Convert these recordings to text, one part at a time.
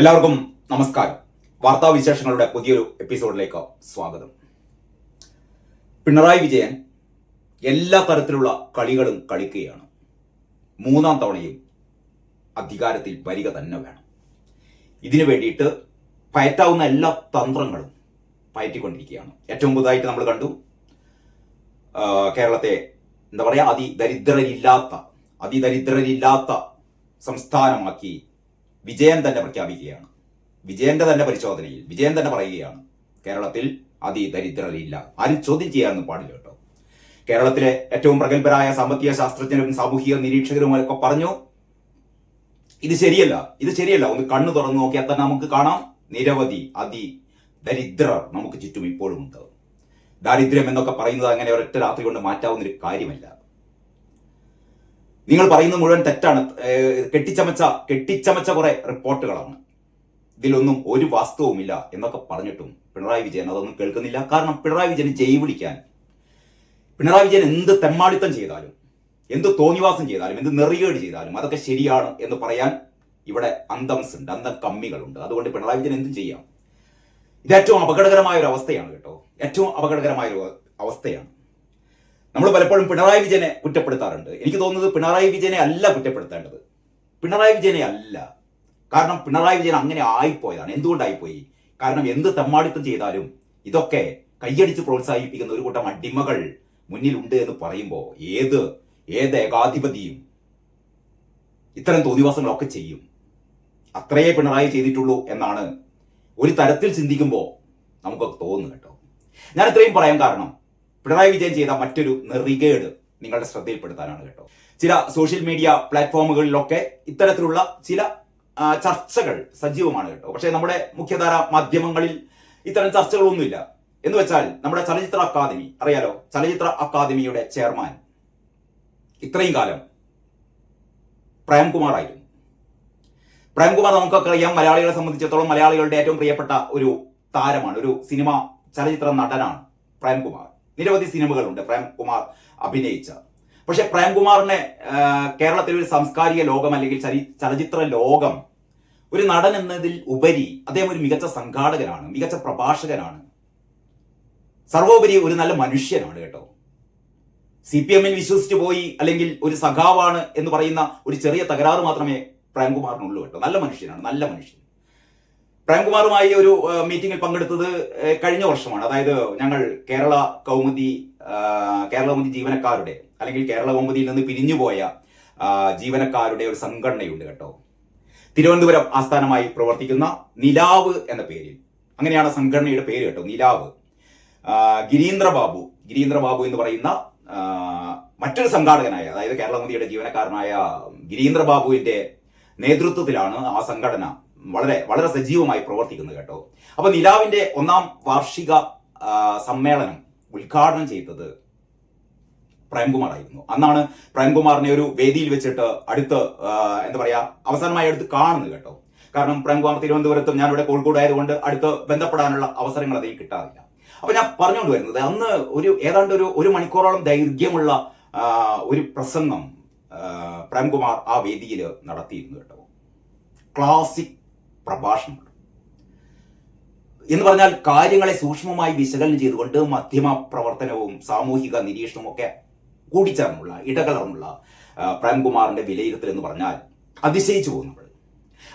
എല്ലാവർക്കും നമസ്കാരം. വാർത്താ വിശേഷങ്ങളുടെ പുതിയൊരു എപ്പിസോഡിലേക്ക് സ്വാഗതം. പിണറായി വിജയൻ എല്ലാ തരത്തിലുള്ള കളികളും കളിക്കുകയാണ്. മൂന്നാം തവണയും അധികാരത്തിൽ വരിക തന്നെ വേണം. ഇതിനു വേണ്ടിയിട്ട് പയറ്റാവുന്ന എല്ലാ തന്ത്രങ്ങളും പയറ്റിക്കൊണ്ടിരിക്കുകയാണ്. ഏറ്റവും പുതുതായിട്ട് നമ്മൾ കണ്ടു കേരളത്തെ എന്താ പറയുക അതിദരിദ്രരില്ലാത്ത അതിദരിദ്രരില്ലാത്ത സംസ്ഥാനമാക്കി വിജയൻ തന്നെ പ്രഖ്യാപിക്കുകയാണ്. വിജയന്റെ തന്നെ പരിശോധനയിൽ വിജയൻ തന്നെ പറയുകയാണ് കേരളത്തിൽ അതിദരിദ്രരില്ല. ആരും ചോദ്യം ചെയ്യാനൊന്നും പാടില്ല കേട്ടോ. കേരളത്തിലെ ഏറ്റവും പ്രഗത്ഭരായ സാമ്പത്തിക ശാസ്ത്രജ്ഞരും സാമൂഹിക നിരീക്ഷകരും ഒക്കെ പറഞ്ഞു ഇത് ശരിയല്ല ഇത് ശരിയല്ല. ഒന്ന് കണ്ണു തുറന്നു നോക്കിയാൽ തന്നെ നമുക്ക് കാണാം. നിരവധി അതി ദരിദ്രർ നമുക്ക് ചുറ്റും ഇപ്പോഴും ഉണ്ട് ദാരിദ്ര്യം എന്നൊക്കെ പറയുന്നത് അങ്ങനെ ഒരൊറ്റ രാത്രി കൊണ്ട് മാറ്റാവുന്ന ഒരു കാര്യമല്ല. നിങ്ങൾ പറയുന്ന മുഴുവൻ തെറ്റാണ്. കെട്ടിച്ചമച്ച കെട്ടിച്ചമച്ച കുറെ റിപ്പോർട്ടുകളാണ്. ഇതിലൊന്നും ഒരു വാസ്തവുമില്ല എന്നൊക്കെ പറഞ്ഞിട്ടും പിണറായി വിജയൻ അതൊന്നും കേൾക്കുന്നില്ല. കാരണം പിണറായി വിജയൻ ജയ് വിളിക്കാൻ പിണറായി വിജയൻ എന്ത് തെമ്മാടിത്തം ചെയ്താലും എന്ത് തോന്നിവാസം ചെയ്താലും എന്ത് നെറികേട് ചെയ്താലും അതൊക്കെ ശരിയാണ് എന്ന് പറയാൻ ഇവിടെ അന്തംസ് ഉണ്ട് അന്തം കമ്മികളുണ്ട് അതുകൊണ്ട് പിണറായി വിജയൻ എന്തും ചെയ്യാം. ഇത് ഏറ്റവും അപകടകരമായ ഒരു അവസ്ഥയാണ് കേട്ടോ. ഏറ്റവും അപകടകരമായ ഒരു അവസ്ഥയാണ്. നമ്മൾ പലപ്പോഴും പിണറായി വിജയനെ കുറ്റപ്പെടുത്താറുണ്ട്. എനിക്ക് തോന്നുന്നത് പിണറായി വിജയനെ അല്ല കുറ്റപ്പെടുത്തേണ്ടത്. പിണറായി വിജയനെ അല്ല. കാരണം പിണറായി വിജയൻ അങ്ങനെ ആയിപ്പോയതാണ്. എന്തുകൊണ്ടായിപ്പോയി? കാരണം എന്ത് തെമ്മാടിത്തം ചെയ്താലും ഇതൊക്കെ കൈയടിച്ച് പ്രോത്സാഹിപ്പിക്കുന്ന ഒരു കൂട്ടം അടിമകൾ മുന്നിലുണ്ട് എന്ന് പറയുമ്പോൾ ഏത് ഏത് ഏകാധിപതിയും ഇത്തരം തോന്നിവാസങ്ങളൊക്കെ ചെയ്യും. അത്രയേ പിണറായി ചെയ്തിട്ടുള്ളൂ എന്നാണ് ഒരു തരത്തിൽ ചിന്തിക്കുമ്പോൾ നമുക്കൊക്കെ തോന്നുന്നു കേട്ടോ. ഞാൻ ഇത്രയും പറയാൻ കാരണം പിണറായി വിജയൻ ചെയ്ത മറ്റൊരു റിഗേഡ് നിങ്ങളുടെ ശ്രദ്ധയിൽപ്പെടുത്താനാണ് കേട്ടോ. ചില സോഷ്യൽ മീഡിയ പ്ലാറ്റ്ഫോമുകളിലൊക്കെ ഇത്തരത്തിലുള്ള ചില ചർച്ചകൾ സജീവമാണ് കേട്ടോ. പക്ഷേ നമ്മുടെ മുഖ്യധാര മാധ്യമങ്ങളിൽ ഇത്തരം ചർച്ചകളൊന്നുമില്ല. എന്ന് വെച്ചാൽ നമ്മുടെ ചലച്ചിത്ര അക്കാദമി അറിയാലോ ചലച്ചിത്ര അക്കാദമിയുടെ ചെയർമാൻ ഇത്രയും കാലം പ്രേംകുമാർ ആയിരുന്നു. പ്രേംകുമാർ നമുക്കൊക്കെ അറിയാം മലയാളികളെ സംബന്ധിച്ചിടത്തോളം മലയാളികളുടെ ഏറ്റവും പ്രിയപ്പെട്ട ഒരു താരമാണ് ഒരു സിനിമ ചലച്ചിത്ര നടനാണ് പ്രേംകുമാർ. നിരവധി സിനിമകളുണ്ട്. പ്രേംകുമാർ അഭിനയിച്ച. പക്ഷെ പ്രേംകുമാറിനെ കേരളത്തിലെ ഒരു സാംസ്കാരിക ലോകം അല്ലെങ്കിൽ ചലച്ചിത്ര ലോകം ഒരു നടൻ എന്നതിൽ ഉപരി അദ്ദേഹം ഒരു മികച്ച സംഘാടകനാണ് മികച്ച പ്രഭാഷകനാണ്. സർവോപരി ഒരു നല്ല മനുഷ്യനാണ് കേട്ടോ. സി പി എമ്മിൽ വിശ്വസിച്ച് പോയി അല്ലെങ്കിൽ ഒരു സഖാവാണ് എന്ന് പറയുന്ന ഒരു ചെറിയ തകരാറ് മാത്രമേ പ്രേംകുമാറിനുള്ളൂ കേട്ടോ. നല്ല മനുഷ്യനാണ് നല്ല മനുഷ്യൻ. പ്രേംകുമാറുമായി ഒരു മീറ്റിംഗിൽ പങ്കെടുത്തത് കഴിഞ്ഞ വർഷമാണ്. അതായത് ഞങ്ങൾ കേരള കൗമുദി കേരള കൗമുദി ജീവനക്കാരുടെ അല്ലെങ്കിൽ കേരള കൗമുദിയിൽ നിന്ന് പിരിഞ്ഞുപോയ ജീവനക്കാരുടെ ഒരു സംഘടനയുണ്ട് കേട്ടോ. തിരുവനന്തപുരം ആസ്ഥാനമായി പ്രവർത്തിക്കുന്ന നിലാവ് എന്ന പേരിൽ. അങ്ങനെയാണ് സംഘടനയുടെ പേര് കേട്ടോ നിലാവ്. ഗിരീന്ദ്ര ബാബു ഗിരീന്ദ്ര ബാബു എന്ന് പറയുന്ന മറ്റൊരു സംഘാടകനായ അതായത് കേരള മോദിയുടെ ജീവനക്കാരനായ ഗിരീന്ദ്ര ബാബുവിന്റെ നേതൃത്വത്തിലാണ് ആ സംഘടന വളരെ വളരെ സജീവമായി പ്രവർത്തിക്കുന്നത് കേട്ടോ. അപ്പൊ നിലാവിന്റെ ഒന്നാം വാർഷിക സമ്മേളനം ഉദ്ഘാടനം ചെയ്തത് പ്രേംകുമാർ ആയിരുന്നു. അന്നാണ് പ്രേംകുമാറിനെ ഒരു വേദിയിൽ വെച്ചിട്ട് അടുത്ത് എന്താ പറയാ അവസാനമായി അടുത്ത് കാണുന്നത് കേട്ടോ. കാരണം പ്രേംകുമാർ തിരുവനന്തപുരത്തും ഞാനിവിടെ കോഴിക്കോട് ആയതുകൊണ്ട് അടുത്ത് ബന്ധപ്പെടാനുള്ള അവസരങ്ങൾ അതിൽ കിട്ടാറില്ല. അപ്പൊ ഞാൻ പറഞ്ഞുകൊണ്ട് വരുന്നത് അന്ന് ഒരു ഏതാണ്ട് ഒരു ഒരു മണിക്കൂറോളം ദൈർഘ്യമുള്ള ഒരു പ്രസംഗം പ്രേംകുമാർ ആ വേദിയിൽ നടത്തിയിരുന്നു കേട്ടോ. ക്ലാസിക് പ്രഭാഷണം. എന്ന് പറഞ്ഞാൽ കാര്യങ്ങളെ സൂക്ഷ്മമായി വിശകലനം ചെയ്തുകൊണ്ട് മധ്യമ പ്രവർത്തനവും സാമൂഹിക നിരീക്ഷണവും ഒക്കെ കൂടിച്ചേർന്നുള്ള ഇടകലർന്നുള്ള പ്രേംകുമാറിന്റെ വിലയിരുത്തൽ എന്ന് പറഞ്ഞാൽ അതിശയിച്ചു പോകും നമ്മൾ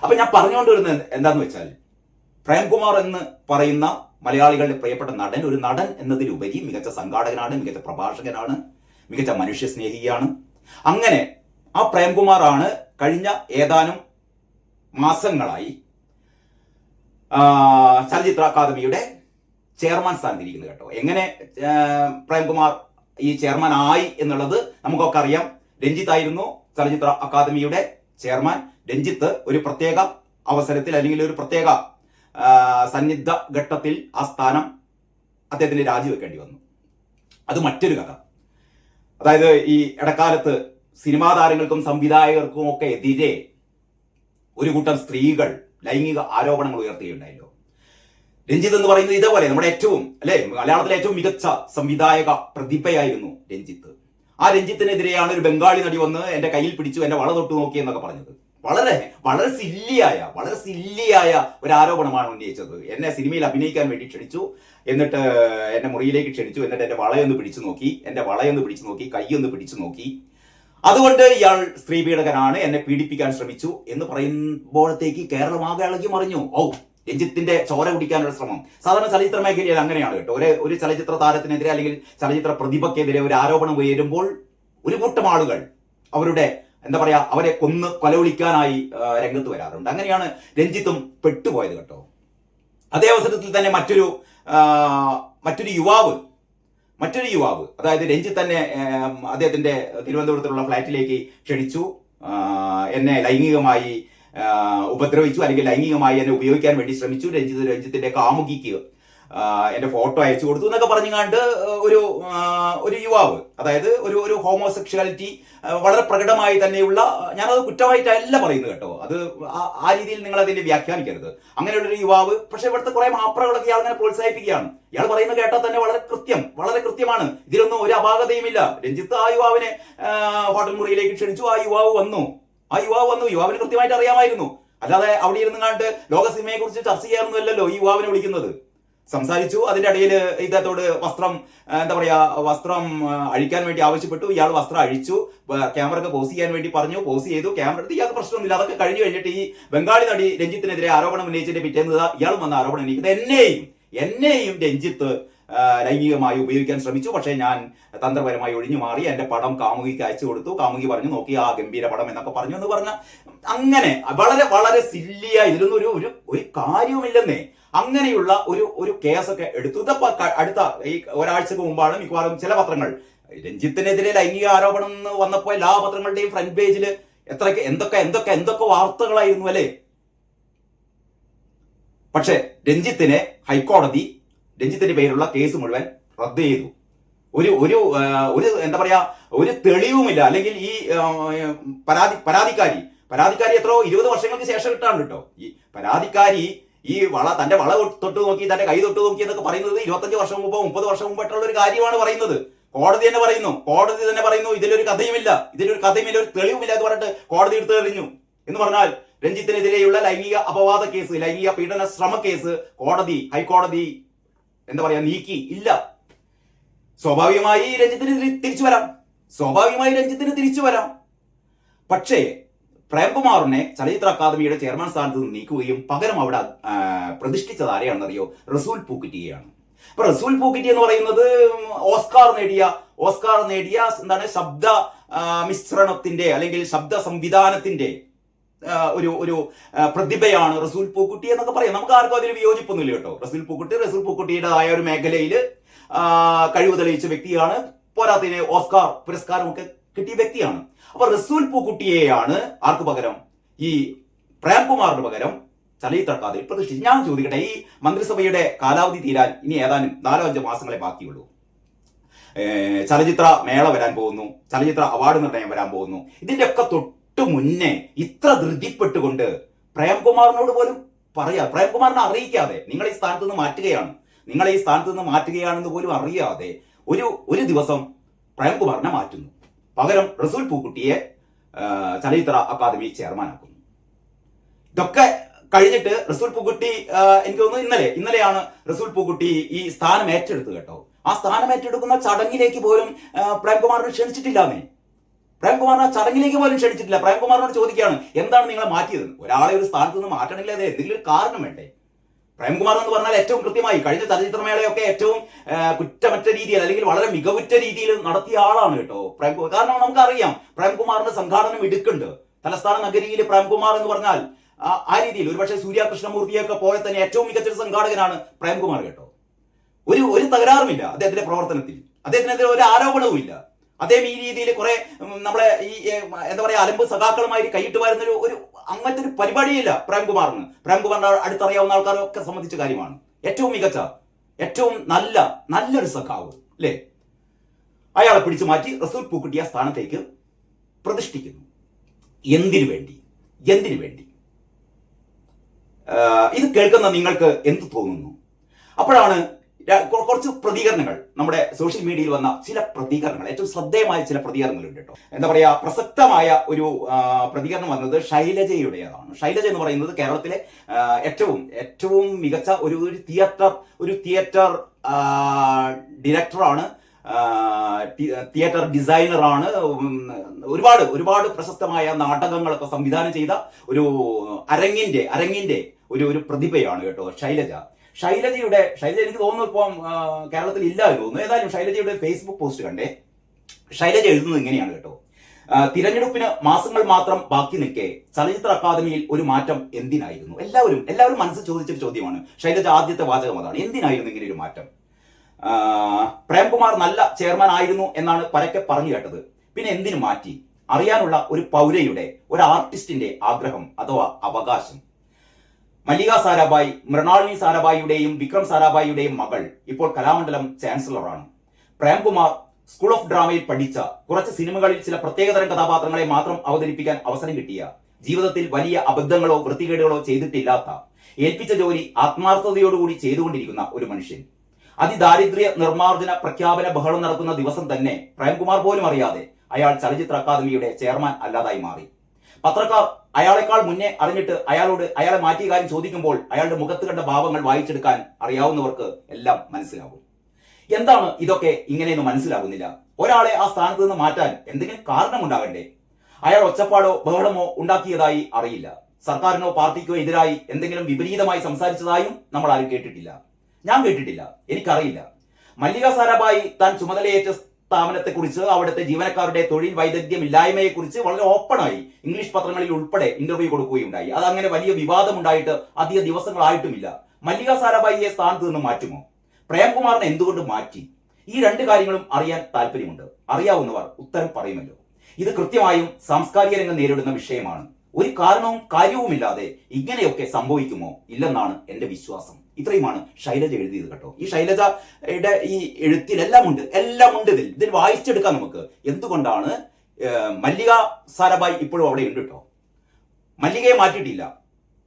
അപ്പൊ ഞാൻ പറഞ്ഞുകൊണ്ട് വരുന്നത് എന്താന്ന് വെച്ചാൽ പ്രേംകുമാർ എന്ന് പറയുന്ന മലയാളികളുടെ പ്രിയപ്പെട്ട നടൻ ഒരു നടൻ എന്നതിലുപരി മികച്ച സംഘാടകനാണ് മികച്ച പ്രഭാഷകനാണ് മികച്ച മനുഷ്യ സ്നേഹിയാണ് അങ്ങനെ ആ പ്രേംകുമാറാണ് കഴിഞ്ഞ ഏതാനും മാസങ്ങളായി ചലച്ചിത്ര അക്കാദമിയുടെ ചെയർമാൻ സ്ഥാനത്തിരിക്കുന്നത് കേട്ടോ. എങ്ങനെ പ്രേംകുമാർ ഈ ചെയർമാൻ ആയി എന്നുള്ളത് നമുക്കൊക്കെ അറിയാം. രഞ്ജിത്ത് ആയിരുന്നു ചലച്ചിത്ര അക്കാദമിയുടെ ചെയർമാൻ. രഞ്ജിത്ത് ഒരു പ്രത്യേക അവസരത്തിൽ അല്ലെങ്കിൽ ഒരു പ്രത്യേക സന്നിദ്ധ ഘട്ടത്തിൽ ആ സ്ഥാനം അദ്ദേഹത്തിന് രാജിവെക്കേണ്ടി വന്നു. അത് മറ്റൊരു കഥ. അതായത് ഈ ഇടക്കാലത്ത് സിനിമാ താരങ്ങൾക്കും സംവിധായകർക്കും ഒക്കെ എതിരെ ഒരു കൂട്ടം സ്ത്രീകൾ ലൈംഗിക ആരോപണങ്ങൾ ഉയർത്തുകയുണ്ടായല്ലോ. രഞ്ജിത്ത് എന്ന് പറയുന്നത് ഇതേപോലെ നമ്മുടെ ഏറ്റവും അല്ലെ മലയാളത്തിലെ ഏറ്റവും മികച്ച സംവിധായക പ്രതിഭയായിരുന്നു രഞ്ജിത്ത്. ആ രഞ്ജിത്തിനെതിരെയാണ് ഒരു ബംഗാളി നടി വന്ന് എന്റെ കയ്യിൽ പിടിച്ചു എന്റെ വള തൊട്ടു നോക്കി എന്നൊക്കെ പറഞ്ഞത്. വളരെ വളരെ സില്ലിയായ വളരെ സില്ലിയായ ഒരു ആരോപണമാണ് ഉന്നയിച്ചത്. എന്നെ സിനിമയിൽ അഭിനയിക്കാൻ വേണ്ടി ക്ഷണിച്ചു എന്നിട്ട് എന്നെ മുറിയിലേക്ക് ക്ഷണിച്ചു എന്നിട്ട് എന്റെ വളയൊന്ന് പിടിച്ചു നോക്കി എന്റെ വളയൊന്ന് പിടിച്ചു നോക്കി കൈയൊന്ന് പിടിച്ചു നോക്കി. അതുകൊണ്ട് ഇയാൾ സ്ത്രീ പീഡകനാണ് എന്നെ പീഡിപ്പിക്കാൻ ശ്രമിച്ചു എന്ന് പറയുമ്പോഴത്തേക്ക് കേരളമാകെ ഇളകി മറിഞ്ഞു. ഓ രഞ്ജിത്തിന്റെ ചോര കുടിക്കാനുള്ള ശ്രമം. സാധാരണ ചലച്ചിത്ര മേഖലയിൽ അങ്ങനെയാണ് കേട്ടോ. ഒരു ഒരു ചലച്ചിത്ര താരത്തിനെതിരെ അല്ലെങ്കിൽ ചലച്ചിത്ര പ്രതിഭയ്ക്കെതിരെ ഒരു ആരോപണം ഉയരുമ്പോൾ ഒരു കൂട്ടം ആളുകൾ അവരുടെ എന്താ പറയാ അവരെ കൊന്ന് കൊലവിളിക്കാനായി രംഗത്ത് വരാറുണ്ട്. അങ്ങനെയാണ് രഞ്ജിത്തും പെട്ടുപോയത് കേട്ടോ. അതേ അവസരത്തിൽ തന്നെ മറ്റൊരു മറ്റൊരു യുവാവ് മറ്റൊരു യുവാവ് അതായത് രഞ്ജിത്ത് തന്നെ അദ്ദേഹത്തിന്റെ തിരുവനന്തപുരത്തുള്ള ഫ്ലാറ്റിലേക്ക് ക്ഷണിച്ചു. എന്നെ ലൈംഗികമായി ഉപദ്രവിച്ചു അല്ലെങ്കിൽ ലൈംഗികമായി എന്നെ ഉപയോഗിക്കാൻ വേണ്ടി ശ്രമിച്ചു. രഞ്ജിത്ത് രഞ്ജിത്തിന്റെ കാമുകിക്ക് എന്റെ ഫോട്ടോ അയച്ചു കൊടുത്തു എന്നൊക്കെ പറഞ്ഞു കണ്ട് ഒരു ഒരു യുവാവ് അതായത് ഒരു ഒരു ഹോമോസെക്ഷുവാലിറ്റി വളരെ പ്രകടമായി തന്നെയുള്ള ഞാനത് കുറ്റമായിട്ടല്ല പറയുന്നത് കേട്ടോ. അത് ആ- രീതിയിൽ നിങ്ങൾ അതിനെ വ്യാഖ്യാനിക്കരുത്. അങ്ങനെയുള്ള ഒരു യുവാവ് പക്ഷെ ഇവിടുത്തെ കുറെ മാപ്രകളൊക്കെ ഇയാൾ അങ്ങനെ പ്രോത്സാഹിപ്പിക്കുകയാണ്. ഇയാൾ പറയുന്നത് കേട്ടാൽ തന്നെ വളരെ കൃത്യം വളരെ കൃത്യമാണ്. ഇതിലൊന്നും ഒരു അപാകതയുമില്ല. രഞ്ജിത്ത് ആ യുവാവിനെ ഹോട്ടൽ മുറിയിലേക്ക് ക്ഷണിച്ചു. ആ യുവാവ് വന്നു. ആ യുവാവ് വന്നു. യുവാവിന് കൃത്യമായിട്ട് അറിയാമായിരുന്നു. അല്ലാതെ അവിടെ ഇരുന്ന് കണ്ട് ലോക സിനിമയെ കുറിച്ച് ചർച്ച ചെയ്യാറൊന്നുമല്ലല്ലോ ഈ യുവാവിനെ വിളിക്കുന്നത്. സംസാരിച്ചു. അതിന്റെ ഇടയിൽ ഇദ്ദേഹത്തോട് വസ്ത്രം എന്താ പറയാ വസ്ത്രം അഴിക്കാൻ വേണ്ടി ആവശ്യപ്പെട്ടു. ഇയാൾ വസ്ത്രം അഴിച്ചു. ക്യാമറയ്ക്ക് പോസ് ചെയ്യാൻ വേണ്ടി പറഞ്ഞു. പോസ് ചെയ്തു. ക്യാമറ എടുത്ത് ഇയാൾക്ക് പ്രശ്നമൊന്നുമില്ല. അതൊക്കെ കഴിഞ്ഞു കഴിഞ്ഞിട്ട് ഈ ബംഗാളി നടി രഞ്ജിത്തിനെതിരെ ആരോപണം ഉന്നയിച്ചതിന്റെ പിറ്റേന്ന് ഇയാൾ വന്ന ആരോപണം ഉന്നയിക്കുന്നത് എന്നെയും എന്നെയും രഞ്ജിത്ത് ലൈംഗികമായി ഉപയോഗിക്കാൻ ശ്രമിച്ചു. പക്ഷേ ഞാൻ തന്ത്രപരമായി ഒഴിഞ്ഞു മാറി. എന്റെ പടം കാമുകിക്ക് അയച്ചു കൊടുത്തു. കാമുകി പറഞ്ഞു നോക്കി ആ ഗംഭീര പടം എന്നൊക്കെ പറഞ്ഞു എന്ന് പറഞ്ഞ അങ്ങനെ വളരെ വളരെ സില്ലിയായി ഇതിലൊന്നും ഒരു ഒരു കാര്യവുമില്ലെന്നേ. അങ്ങനെയുള്ള ഒരു ഒരു കേസൊക്കെ എടുത്തു. ഇതപ്പോ അടുത്ത ഈ ഒരാഴ്ചക്ക് മുമ്പാണ് മിക്കവാറും ചില പത്രങ്ങൾ. രഞ്ജിത്തിനെതിരെ ലൈംഗിക ആരോപണം എന്ന് വന്നപ്പോൾ എല്ലാ പത്രങ്ങളുടെയും ഫ്രണ്ട് പേജിൽ എത്രയൊക്കെ എന്തൊക്കെ എന്തൊക്കെ എന്തൊക്കെ വാർത്തകളായിരുന്നു അല്ലേ? പക്ഷേ രഞ്ജിത്തിനെ ഹൈക്കോടതി രഞ്ജിത്തിന്റെ പേരിലുള്ള കേസ് മുഴുവൻ റദ്ദ് ചെയ്തു. ഒരു ഒരു ഒരു എന്താ പറയാ ഒരു തെളിവുമില്ല. അല്ലെങ്കിൽ ഈ പരാതി പരാതിക്കാരി പരാതിക്കാരി എത്രയോ ഇരുപത് വർഷങ്ങൾക്ക് ശേഷം കിട്ടാണ് കേട്ടോ. ഈ പരാതിക്കാരി ഈ വള തന്റെ വള തൊട്ട് നോക്കി തന്റെ കൈ തൊട്ട് നോക്കി എന്നൊക്കെ പറയുന്നത് ഇരുപത്തഞ്ച് വർഷം മുമ്പോ മുപ്പത് വർഷം മുമ്പായിട്ടുള്ള ഒരു കാര്യമാണ് പറയുന്നത്. കോടതി തന്നെ പറയുന്നു. കോടതി തന്നെ പറയുന്നു ഇതിലൊരു കഥയുമില്ല. ഇതിലൊരു കഥയുമില്ല ഒരു തെളിവുമില്ല എന്ന് പറഞ്ഞിട്ട് കോടതി എടുത്തു കഴിഞ്ഞു എന്ന് പറഞ്ഞാൽ രഞ്ജിത്തിനെതിരെയുള്ള ലൈംഗിക അപവാദ കേസ് ലൈംഗിക പീഡന ശ്രമ കേസ് കോടതി ഹൈക്കോടതി എന്താ പറയാ നീക്കി. ഇല്ല. സ്വാഭാവികമായി രഞ്ജിത്തിന് തിരിച്ചു വരാം. സ്വാഭാവികമായി രഞ്ജിത്തിന് തിരിച്ചു വരാം. പക്ഷേ പ്രേംകുമാറിനെ ചലച്ചിത്ര അക്കാദമിയുടെ ചെയർമാൻ സ്ഥാനത്ത് നിന്ന് നീക്കുകയും പകരം അവിടെ പ്രതിഷ്ഠിച്ചത് ആരെയാണെന്നറിയോ? റസൂൽ പൂക്കുറ്റിയെയാണ്. അപ്പൊ റസൂൽ പൂക്കുറ്റി എന്ന് പറയുന്നത് ഓസ്കാർ നേടിയ ഓസ്കാർ നേടിയ എന്താണ് ശബ്ദ മിശ്രണത്തിന്റെ അല്ലെങ്കിൽ ശബ്ദ സംവിധാനത്തിന്റെ ഒരു ഒരു പ്രതിഭയാണ് റസൂൽ പൂക്കുട്ടി എന്നൊക്കെ പറയാം. നമുക്ക് ആർക്കും അതിൽ വിയോജിപ്പൊന്നുമില്ല കേട്ടോ. റസൂൽ പൂക്കുട്ടി റസൂൽ പൂക്കുട്ടിയുടേതായ ഒരു മേഖലയിൽ കഴിവ് തെളിയിച്ച വ്യക്തിയാണ്. പോരാത്തിന് ഓസ്കാർ പുരസ്കാരമൊക്കെ കിട്ടിയ വ്യക്തിയാണ്. അപ്പൊ റസൂൽ പൂക്കുട്ടിയെയാണ് ആർക്ക് പകരം? ഈ പ്രേംകുമാറിന് പകരം ചലയി തട്ടാതെ പ്രതിഷ്ഠിച്ചു. ഞാൻ ചോദിക്കട്ടെ ഈ മന്ത്രിസഭയുടെ കാലാവധി തീരാൻ ഇനി ഏതാനും നാലോ അഞ്ചോ മാസങ്ങളെ ബാക്കിയുള്ളൂ. ചലച്ചിത്ര മേള വരാൻ പോകുന്നു ചലച്ചിത്ര അവാർഡ് നിർണയം വരാൻ പോകുന്നു. ഇതിന്റെ ഒക്കെ തൊട്ട് മുന്നേ ഇത്ര ധൃതിപ്പെട്ടുകൊണ്ട് പ്രേംകുമാറിനോട് പോലും പറയാ പ്രേംകുമാറിനെ അറിയിക്കാതെ നിങ്ങൾ ഈ സ്ഥാനത്ത് നിന്ന് മാറ്റുകയാണ്. നിങ്ങൾ ഈ സ്ഥാനത്ത് നിന്ന് മാറ്റുകയാണെന്ന് പോലും അറിയാതെ ഒരു ഒരു ദിവസം പ്രേംകുമാറിനെ മാറ്റുന്നു. പകരം റസൂൽ പൂക്കുട്ടിയെ ചലച്ചിത്ര അക്കാദമി ചെയർമാനാക്കുന്നു ഇതൊക്കെ കഴിഞ്ഞിട്ട് റസൂൽ പൂക്കുട്ടി എനിക്ക് തോന്നുന്നു ഇന്നലെ ഇന്നലെയാണ് റസൂൽ പൂക്കുട്ടി ഈ സ്ഥാനം ഏറ്റെടുത്തു കേട്ടോ. ആ സ്ഥാനം ഏറ്റെടുക്കുന്ന ചടങ്ങിലേക്ക് പോലും പ്രേംകുമാറിനെ ക്ഷണിച്ചിട്ടില്ലാന്നേ. പ്രേംകുമാറിനെ ആ ചടങ്ങിലേക്ക് പോലും ക്ഷണിച്ചിട്ടില്ല. പ്രേംകുമാറിനോട് ചോദിക്കുകയാണ് എന്താണ് നിങ്ങളെ മാറ്റിയത്? ഒരാളെ ഒരു സ്ഥാനത്ത് നിന്ന് മാറ്റണമെങ്കിൽ അത് എന്തെങ്കിലും കാരണം വേണ്ടേ? പ്രേംകുമാർ എന്ന് പറഞ്ഞാൽ ഏറ്റവും കൃത്യമായി കഴിഞ്ഞ ചലച്ചിത്രമേളയൊക്കെ ഏറ്റവും കുറ്റമറ്റ രീതിയിൽ അല്ലെങ്കിൽ വളരെ മികവുറ്റ രീതിയിൽ നടത്തിയ ആളാണ് കേട്ടോ പ്രേംകുമാർ. കാരണം നമുക്കറിയാം പ്രേംകുമാറിന്റെ സംഘാടനം ഇടുക്കുണ്ട് തലസ്ഥാന നഗരിയിൽ പ്രേംകുമാർ എന്ന് പറഞ്ഞാൽ ആ- രീതിയിൽ ഒരുപക്ഷെ സൂര്യ കൃഷ്ണമൂർത്തിയൊക്കെ പോലെ തന്നെ ഏറ്റവും മികച്ചൊരു സംഘാടകനാണ് പ്രേംകുമാർ കേട്ടോ. ഒരു ഒരു തകരാറുമില്ല അദ്ദേഹത്തിന്റെ പ്രവർത്തനത്തിൽ. അദ്ദേഹത്തിനെതിരെ ഒരു ആരോപണവും ഇല്ല അദ്ദേഹം ഈ രീതിയിൽ കുറെ നമ്മളെ ഈ എന്താ പറയാ അലമ്പ് സഖാക്കളുമായി കൈയിട്ട് വരുന്ന ഒരു അങ്ങനത്തെ ഒരു പരിപാടിയില്ല പ്രേംകുമാറിന്. പ്രേംകുമാറിന്റെ അടുത്തറിയാവുന്ന ആൾക്കാരൊക്കെ സംബന്ധിച്ച കാര്യമാണ്. ഏറ്റവും മികച്ച ഏറ്റവും നല്ല നല്ലൊരു സഖാവ് അല്ലേ അയാളെ പിടിച്ചു മാറ്റി റസൂൽ പൂക്കുട്ടിയ സ്ഥാനത്തേക്ക് പ്രതിഷ്ഠിക്കുന്നു. എന്തിനു വേണ്ടി? എന്തിനു വേണ്ടി? ഇത് കേൾക്കുന്ന നിങ്ങൾക്ക് എന്ത് തോന്നുന്നു? അപ്പോഴാണ് കുറച്ച് പ്രതികരണങ്ങൾ നമ്മുടെ സോഷ്യൽ മീഡിയയിൽ വന്ന ചില പ്രതികരണങ്ങൾ. ഏറ്റവും ശ്രദ്ധേയമായ ചില പ്രതികരണങ്ങളുണ്ട് കേട്ടോ. എന്താ പറയാ പ്രസക്തമായ ഒരു പ്രതികരണം വന്നത് ശൈലജയുടേതാണ്. ശൈലജ എന്ന് പറയുന്നത് കേരളത്തിലെ ഏറ്റവും ഏറ്റവും മികച്ച ഒരു ഒരു തിയേറ്റർ ഒരു തിയേറ്റർ ഡയറക്ടറാണ് തിയേറ്റർ ഡിസൈനറാണ് ഒരുപാട് ഒരുപാട് പ്രശസ്തമായ നാടകങ്ങളൊക്കെ സംവിധാനം ചെയ്ത ഒരു അരങ്ങിന്റെ അരങ്ങിന്റെ ഒരു ഒരു പ്രതിഭയാണ് കേട്ടോ ശൈലജ. ശൈലജയുടെ ശൈലജ എനിക്ക് തോന്നുന്നു ഇപ്പം കേരളത്തിൽ ഇല്ല എന്ന് തോന്നുന്നു. ഏതായാലും ശൈലജയുടെ ഫേസ്ബുക്ക് പോസ്റ്റ് കണ്ടേ. ശൈലജ എഴുതുന്നത് ഇങ്ങനെയാണ് കേട്ടോ. തിരഞ്ഞെടുപ്പിന് മാസങ്ങൾ മാത്രം ബാക്കി നിൽക്കെ ചലച്ചിത്ര അക്കാദമിയിൽ ഒരു മാറ്റം എന്തിനായിരുന്നു? എല്ലാവരും എല്ലാവരും മനസ്സ് ചോദിച്ചൊരു ചോദ്യമാണ്. ശൈലജ ആദ്യത്തെ വാചകം അതാണ് എന്തിനായിരുന്നു ഇങ്ങനെ ഒരു മാറ്റം? പ്രേംകുമാർ നല്ല ചെയർമാൻ ആയിരുന്നു എന്നാണ് പരക്കെ പറഞ്ഞു കേട്ടത്. പിന്നെ എന്തിനു മാറ്റി? അറിയാനുള്ള ഒരു പൗരയുടെ ഒരു ആർട്ടിസ്റ്റിന്റെ ആഗ്രഹം അഥവാ അവകാശം. മല്ലിക സാരാഭായ് മൃണാളിനി സാരാഭായിയുടെയും വിക്രം സാരാഭായിയുടെയും മകൾ ഇപ്പോൾ കലാമണ്ഡലം ചാൻസലറാണ്. പ്രേംകുമാർ സ്കൂൾ ഓഫ് ഡ്രാമയിൽ പഠിച്ച കുറച്ച് സിനിമകളിൽ ചില പ്രത്യേകതരം കഥാപാത്രങ്ങളെ മാത്രം അവതരിപ്പിക്കാൻ അവസരം കിട്ടിയ ജീവിതത്തിൽ വലിയ അബദ്ധങ്ങളോ വൃത്തികേടുകളോ ചെയ്തിട്ടില്ലാത്ത ഏൽപ്പിച്ച ജോലി ആത്മാർത്ഥതയോടുകൂടി ചെയ്തുകൊണ്ടിരിക്കുന്ന ഒരു മനുഷ്യൻ. അതിദാരിദ്ര്യ നിർമ്മാർജന പ്രഖ്യാപന ബഹളം നടക്കുന്ന ദിവസം തന്നെ പ്രേംകുമാർ പോലും അറിയാതെ അയാൾ ചലച്ചിത്ര അക്കാദമിയുടെ ചെയർമാൻ അല്ലാതായി മാറി. പത്രക്കാർ അയാളെക്കാൾ മുന്നേ അറിഞ്ഞിട്ട് അയാളോട് അയാളെ മാറ്റിയ കാര്യം ചോദിക്കുമ്പോൾ അയാളുടെ മുഖത്ത് കണ്ട ഭാവങ്ങൾ വായിച്ചെടുക്കാൻ അറിയാവുന്നവർക്ക് എല്ലാം മനസ്സിലാകും. എന്താണ് ഇതൊക്കെ? ഇങ്ങനെയൊന്നും മനസ്സിലാകുന്നില്ല. ഒരാളെ ആ സ്ഥാനത്ത് നിന്ന് മാറ്റാൻ എന്തെങ്കിലും കാരണമുണ്ടാകണ്ടേ? അയാൾ ഒച്ചപ്പാടോ ബഹളമോ ഉണ്ടാക്കിയതായി അറിയില്ല. സർക്കാരിനോ പാർട്ടിക്കോ എതിരായി എന്തെങ്കിലും വിപരീതമായി സംസാരിച്ചതായും നമ്മൾ ആരും കേട്ടിട്ടില്ല. ഞാൻ കേട്ടിട്ടില്ല. എനിക്കറിയില്ല. മല്ലിക സാരാഭായി താൻ ചുമതലയേറ്റ സ്ഥാപനത്തെക്കുറിച്ച് അവിടുത്തെ ജീവനക്കാരുടെ തൊഴിൽ വൈദഗ്ധ്യമില്ലായ്മയെക്കുറിച്ച് വളരെ ഓപ്പണായി ഇംഗ്ലീഷ് പത്രങ്ങളിൽ ഉൾപ്പെടെ ഇന്റർവ്യൂ കൊടുക്കുകയുണ്ടായി. അത് അങ്ങനെ വലിയ വിവാദമുണ്ടായിട്ട് അധിക ദിവസങ്ങളായിട്ടുമില്ല. മല്ലിക സാരാഭായിയെ സ്ഥാനത്ത് നിന്ന് മാറ്റുമോ? പ്രേംകുമാറിനെ എന്തുകൊണ്ട് മാറ്റി? ഈ രണ്ട് കാര്യങ്ങളും അറിയാൻ താല്പര്യമുണ്ട് അറിയാവുന്നവർ ഉത്തരം പറയുമല്ലോ. ഇത് കൃത്യമായും സാംസ്കാരിക രംഗം നേരിടുന്ന വിഷയമാണ്. ഒരു കാരണവും കാര്യവുമില്ലാതെ ഇങ്ങനെയൊക്കെ സംഭവിക്കുമോ? ഇല്ലെന്നാണ് എന്റെ വിശ്വാസം. ഇത്രയുമാണ് ശൈലജ എഴുതിയത് കേട്ടോ. ഈ ശൈലജയുടെ ഈ എഴുത്തിൽ എല്ലാം ഉണ്ട് എല്ലാം ഉണ്ട് ഇതിൽ. ഇതിൽ വായിച്ചെടുക്കാം നമുക്ക്. എന്തുകൊണ്ടാണ് മല്ലിക സാരഭായ് ഇപ്പോഴും അവിടെ ഉണ്ട് കേട്ടോ. മല്ലികയെ മാറ്റിയിട്ടില്ല.